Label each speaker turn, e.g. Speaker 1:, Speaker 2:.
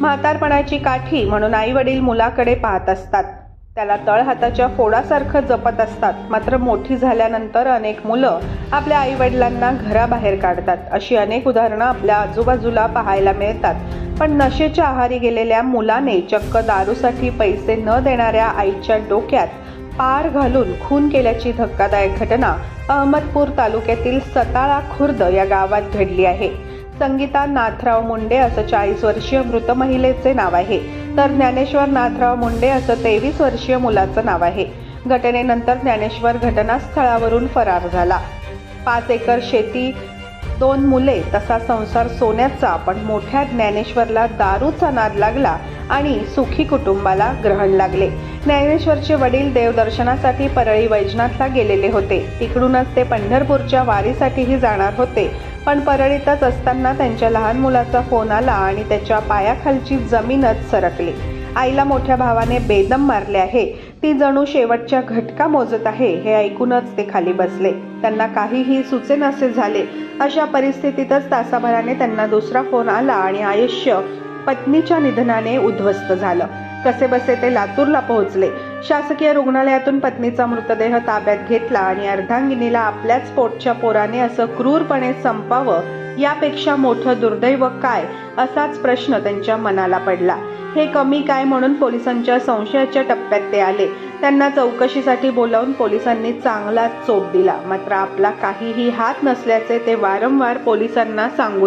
Speaker 1: म्हातारपणाची काठी म्हणून आई वडील मुलाकडे पाहत असतात. त्याला तळहाताच्या फोडासारखं जपत असतात. मात्र मोठी झाल्यानंतर अनेक मुलं आपल्या आई वडिलांना घराबाहेर काढतात. अशी अनेक उदाहरणं आपल्या आजूबाजूला पाहायला मिळतात. पण नशेच्या आहारी गेलेल्या मुलाने चक्क दारूसाठी पैसे न देणाऱ्या आईच्या डोक्यात पार घालून खून केल्याची धक्कादायक घटना अहमदपूर तालुक्यातील सताळा खुर्द या गावात घडली आहे. संगीता नाथराव मुंडे असं चाळीस वर्षीय मृत महिलेचे नाव आहे. तर ज्ञानेश्वर नाथराव मुंडे असं तेवीस वर्षीय मुलाचं नाव आहे. घटनेनंतर ज्ञानेश्वर घटनास्थळावरून फरार झाला. पाच एकर शेती दोन मुले तसा संसार सोन्याचा पण मोठ्या ज्ञानेश्वरला दारूचा नाद लागला आणि सुखी कुटुंबाला ग्रहण लागले. ज्ञानेश्वरचे वडील देवदर्शनासाठी परळी वैजनाथला गेलेले होते. तिकडूनच ते पंढरपूरच्या वारीसाठीही जाणार होते. पण परळीतच असताना त्यांच्या लहान मुलाचा फोन आला आणि त्याच्या पायाखालची जमीनच सरकली. आईला मोठ्या भावाने बेदम मारले आहे. ती जणू शेवटच्या घटका मोजत आहे हे ऐकूनच ते खाली बसले. त्यांना काहीही सुचेनासे झाले. अशा परिस्थितीतच तासाभराने त्यांना दुसरा फोन आला आणि आयुष्य पत्नीच्या निधनाने उद्ध्वस्त झालं. कसे बसे ते लातूरला पोहोचले. शासकीय रुग्णालयातून पत्नीचा मृतदेह ताब्यात घेतला आणि अर्धांगिनीला आपल्याच पोटच्या पोराने असं क्रूरपणे संपावं यापेक्षा मोठं दुर्दैव काय असाच प्रश्न त्यांच्या मनाला पडला. हे कमी काय म्हणून पोलिसांच्या संशयाच्या टप्प्यात ते आले. त्यांना चौकशीसाठी बोलावून पोलिसांनी चांगला चोप दिला. मात्र आपला काहीही हात नसल्याचे ते वारंवार पोलिसांना सांगू